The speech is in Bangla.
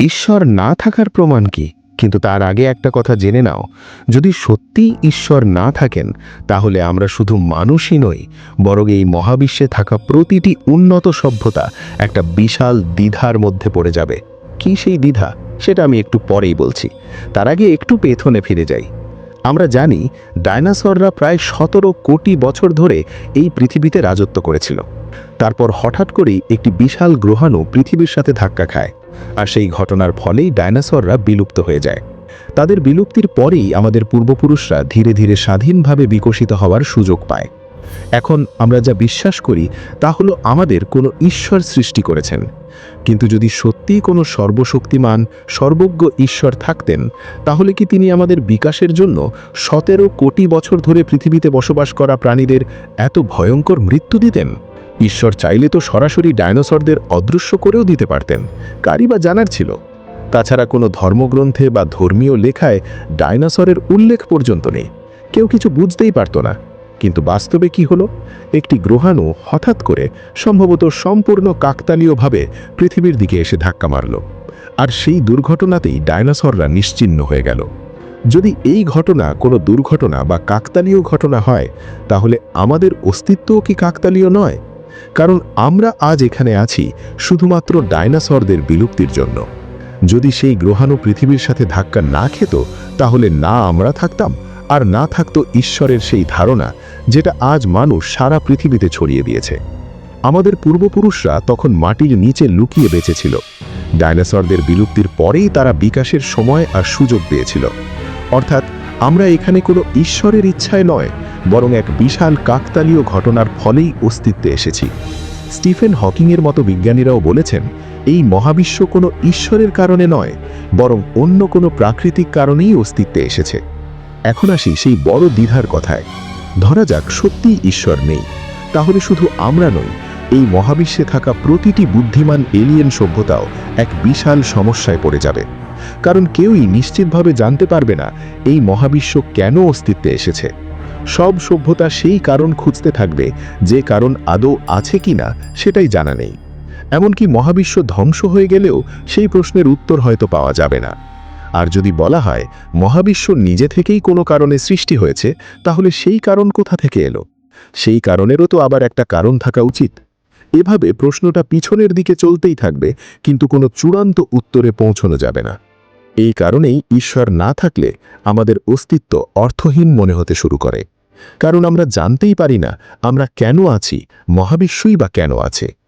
ঈশ্বর না থাকার প্রমাণ কি? কিন্তু তার আগে একটা কথা জেনে নাও। যদি সত্যিই ঈশ্বর না থাকেন, তাহলে আমরা শুধু মানুষই নই, বরং এই মহাবিশ্বে থাকা প্রতিটি উন্নত সভ্যতা একটা বিশাল দ্বিধার মধ্যে পড়ে যাবে। কি সেই দ্বিধা? সেটা আমি একটু পরেই বলছি। তার আগে একটু পেথনে ফিরে যাই। আমরা জানি ডায়নাসররা প্রায় সতেরো কোটি বছর ধরে এই পৃথিবীতে রাজত্ব করেছিল। তারপর হঠাৎ করেই একটি বিশাল গ্রহাণু পৃথিবীর সাথে ধাক্কা খায়। আর সেই ঘটনার ফলেই ডায়নাসররা বিলুপ্ত হয়ে যায়। তাদের বিলুপ্তির পরেই আমাদের পূর্বপুরুষরা ধীরে ধীরে স্বাধীনভাবে বিকশিত হওয়ার সুযোগ পায়। এখন আমরা যা বিশ্বাস করি, তা হলো আমাদের কোনো ঈশ্বর সৃষ্টি করেছেন। কিন্তু যদি সত্যিই কোনো সর্বশক্তিমান, সর্বজ্ঞ ঈশ্বর থাকতেন, তাহলে কি তিনি আমাদের বিকাশের জন্য সতেরো কোটি বছর ধরে পৃথিবীতে বসবাস করা প্রাণীদের এত ভয়ঙ্কর মৃত্যু দিতেন? ঈশ্বর চাইলে তো সরাসরি ডায়নোসরদের অদৃশ্য করেও দিতে পারতেন, কারই বা জানার ছিল। তাছাড়া কোনো ধর্মগ্রন্থে বা ধর্মীয় লেখায় ডায়নোসরের উল্লেখ পর্যন্ত নেই, কেউ কিছু বুঝতেই পারত না। কিন্তু বাস্তবে কি হলো? একটি গ্রহাণু হঠাৎ করে সম্ভবত সম্পূর্ণ কাকতালীয়ভাবে পৃথিবীর দিকে এসে ধাক্কা মারল, আর সেই দুর্ঘটনাতেই ডায়নোসররা নিশ্চিহ্ন হয়ে গেল। যদি এই ঘটনা কোনো দুর্ঘটনা বা কাকতালীয় ঘটনা হয়, তাহলে আমাদের অস্তিত্বও কি কাকতালীয় নয়? কারণ আমরা আজ এখানে আছি শুধুমাত্র ডায়নাসরদের বিলুপ্তির জন্য। যদি সেই গ্রহাণু পৃথিবীর সাথে ধাক্কা না খেত, তাহলে না আমরা থাকতাম, আর না থাকতো ঈশ্বরের সেই ধারণা, যেটা আজ মানুষ সারা পৃথিবীতে ছড়িয়ে দিয়েছে। আমাদের পূর্বপুরুষরা তখন মাটির নিচে লুকিয়ে বেঁচেছিল। ডায়নাসরদের বিলুপ্তির পরেই তারা বিকাশের সময় আর সুযোগ পেয়েছিল। অর্থাৎ আমরা এখানে কোনো ঈশ্বরের ইচ্ছায় নয় বরং এক বিশাল কাকতালীয় ঘটনার ফলেই অস্তিত্বে এসেছি। স্টিফেন হকিংয়ের মতো বিজ্ঞানীরাও বলেছেন, এই মহাবিশ্ব কোনো ঈশ্বরের কারণে নয়, বরং অন্য কোনো প্রাকৃতিক কারণেই অস্তিত্বে এসেছে। এখন আসি সেই বড় দ্বিধার কথায়। ধরা যাক সত্যিই ঈশ্বর নেই। তাহলে শুধু আমরা নই, এই মহাবিশ্বে থাকা প্রতিটি বুদ্ধিমান এলিয়েন সভ্যতাও এক বিশাল সমস্যায় পড়ে যাবে। কারণ কেউই নিশ্চিতভাবে জানতে পারবে না, এই মহাবিশ্ব কেন অস্তিত্বে এসেছে। সব সভ্যতা সেই কারণ খুঁজতে থাকবে, যে কারণ আদৌ আছে কি না সেটাই জানা নেই। এমনকি মহাবিশ্ব ধ্বংস হয়ে গেলেও সেই প্রশ্নের উত্তর হয়তো পাওয়া যাবে না। আর যদি বলা হয়, মহাবিশ্ব নিজে থেকেই কোনো কারণে সৃষ্টি হয়েছে, তাহলে সেই কারণ কোথা থেকে এলো? সেই কারণেরও তো আবার একটা কারণ থাকা উচিত। এভাবে প্রশ্নটা পিছনের দিকে চলতেই থাকবে, কিন্তু কোনো চূড়ান্ত উত্তরে পৌঁছানো যাবে না। এই কারণেই ঈশ্বর না থাকলে আমাদের অস্তিত্ব অর্থহীন মনে হতে শুরু করে। কারণ আমরা জানতেই পারি না আমরা কেন আছি, মহাবিশ্বই বা কেন আছে।